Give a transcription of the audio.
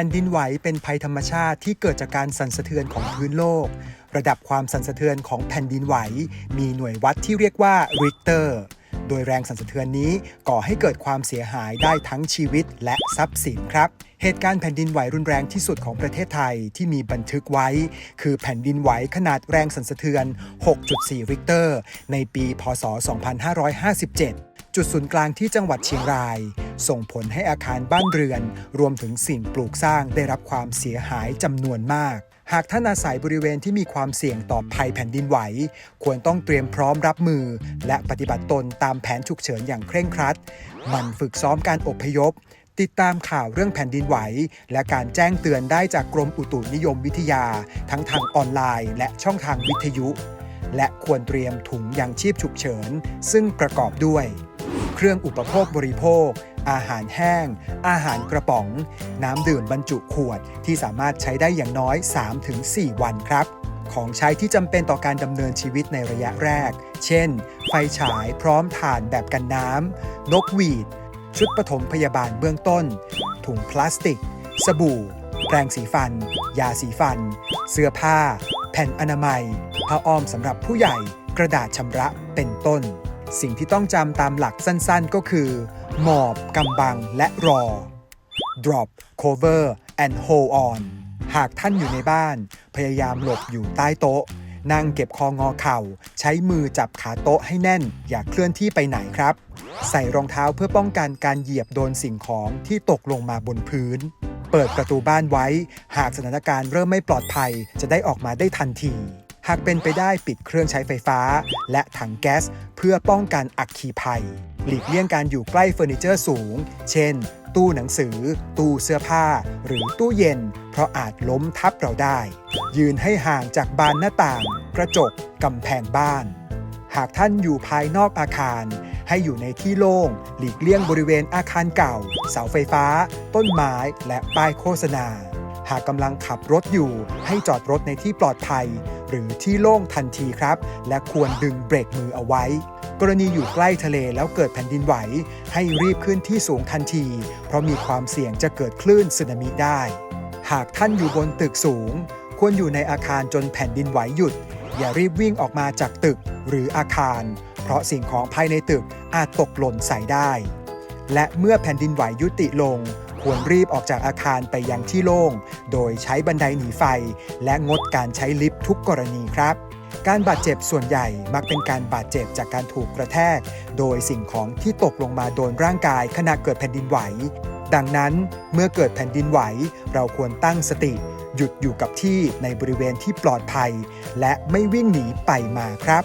ผ่นดินไหวเป็นภัยธรรมชาติที่เกิดจากการสั่นสะเทือนของพื้นโลก ระดับความสั่นสะเทือนของแผ่นดินไหว มีหน่วยวัดที่เรียกว่าริกเตอร์ โดยแรงสั่นสะเทือนนี้ก่อให้เกิดความเสียหายได้ทั้งชีวิตและทรัพย์สินครับ เหตุการณ์แผ่นดินไหวรุนแรงที่สุดของประเทศไทยที่มีบันทึกไว้ คือแผ่นดินไหวขนาดแรงสั่นสะเทือน 6.4 ริกเตอร์ ในปี พศ 2557 จุดศูนย์กลางที่จังหวัดเชียงราย ส่งผลให้อาคารบ้านเรือน รวมถึงสิ่งปลูกสร้างได้รับความเสียหายจำนวนมากหากท่านอาศัยบริเวณที่มีความเสี่ยงต่อภัยแผ่นดินไหว ควรต้องเตรียมพร้อมรับมือ และปฏิบัติตนตามแผนฉุกเฉินอย่างเคร่งครัดหมันฝึกซ้อมการอพยพ ติดตามข่าวเรื่องแผ่นดินไหว และการแจ้งเตือนได้จากกรมอุตุนิยมวิทยา ทั้งทางออนไลน์ และช่องทางวิทยุ และควรเตรียมถุงยังชีพฉุกเฉิน ซึ่งประกอบด้วย เครื่องอุปโภคบริโภค อาหารแห้ง อาหารกระป๋อง น้ำดื่มบรรจุขวดที่สามารถใช้ได้อย่างน้อย 3-4 วันครับ ของใช้ที่จำเป็นต่อการดำเนินชีวิตในระยะแรก เช่น ไฟฉายพร้อมถ่านแบบกันน้ำนกหวีด ชุดปฐมพยาบาลเบื้องต้น ถุงพลาสติก สบู่ แปรงสีฟัน ยาสีฟัน เสื้อผ้า แผ่นอนามัยผ้าอ้อมสำหรับผู้ใหญ่กระดาษชำระเป็นต้น สิ่งที่ต้องจำตามหลักสั้นๆ ก็คือ หมอบ กำบัง และรอ drop cover and hold on หากท่านอยู่ในบ้าน พยายามหลบอยู่ใต้โต๊ะ นั่งเก็บคองอเข่า ใช้มือจับขาโต๊ะให้แน่น อย่าเคลื่อนที่ไปไหนครับ ใส่รองเท้าเพื่อป้องกันการเหยียบโดนสิ่งของที่ตกลงมาบนพื้น เปิดประตูบ้านไว้ หากสถานการณ์เริ่มไม่ปลอดภัย จะได้ออกมาได้ทันที หากเป็นไปได้ปิดเครื่องใช้ไฟฟ้า และถังแก๊ส เพื่อป้องกันอัคคีภัย หลีกเลี่ยงการอยู่ใกล้เฟอร์นิเจอร์สูง เช่น ตู้หนังสือ ตู้เสื้อผ้า หรือตู้เย็น เพราะอาจล้มทับเราได้ ยืนให้ห่างจากบานหน้าต่าง กระจกกำแพงบ้าน หากท่านอยู่ภายนอกอาคาร ให้อยู่ในที่โล่ง หลีกเลี่ยงบริเวณอาคารเก่า เสาไฟฟ้า ต้นไม้และป้ายโฆษณาหากกำลังขับรถอยู่ให้จอดรถในที่ปลอดภัย หรือที่โล่งทันทีครับ และควรดึงเบรกมือเอาไว้ กรณีอยู่ใกล้ทะเลแล้วเกิดแผ่นดินไหว ให้รีบขึ้นที่สูงทันที เพราะมีความเสี่ยงจะเกิดคลื่นสึนามิได้ หากท่านอยู่บนตึกสูง ควรอยู่ในอาคารจนแผ่นดินไหวหยุด อย่ารีบวิ่งออกมาจากตึกหรืออาคาร เพราะสิ่งของภายในตึกอาจตกหล่นใส่ได้ และเมื่อแผ่นดินไหวยุติลง ควรรีบออกจากอาคารไปยังที่โล่ง โดยใช้บันไดหนีไฟ และงดการใช้ลิฟต์ทุกกรณีครับ การบาดเจ็บส่วนใหญ่มักเป็นการบาดเจ็บจากการถูกกระแทก โดยสิ่งของที่ตกลงมาโดนร่างกายขณะเกิดแผ่นดินไหว ดังนั้นเมื่อเกิดแผ่นดินไหว เราควรตั้งสติ หยุดอยู่กับที่ในบริเวณที่ปลอดภัย และไม่วิ่งหนีไปมาครับ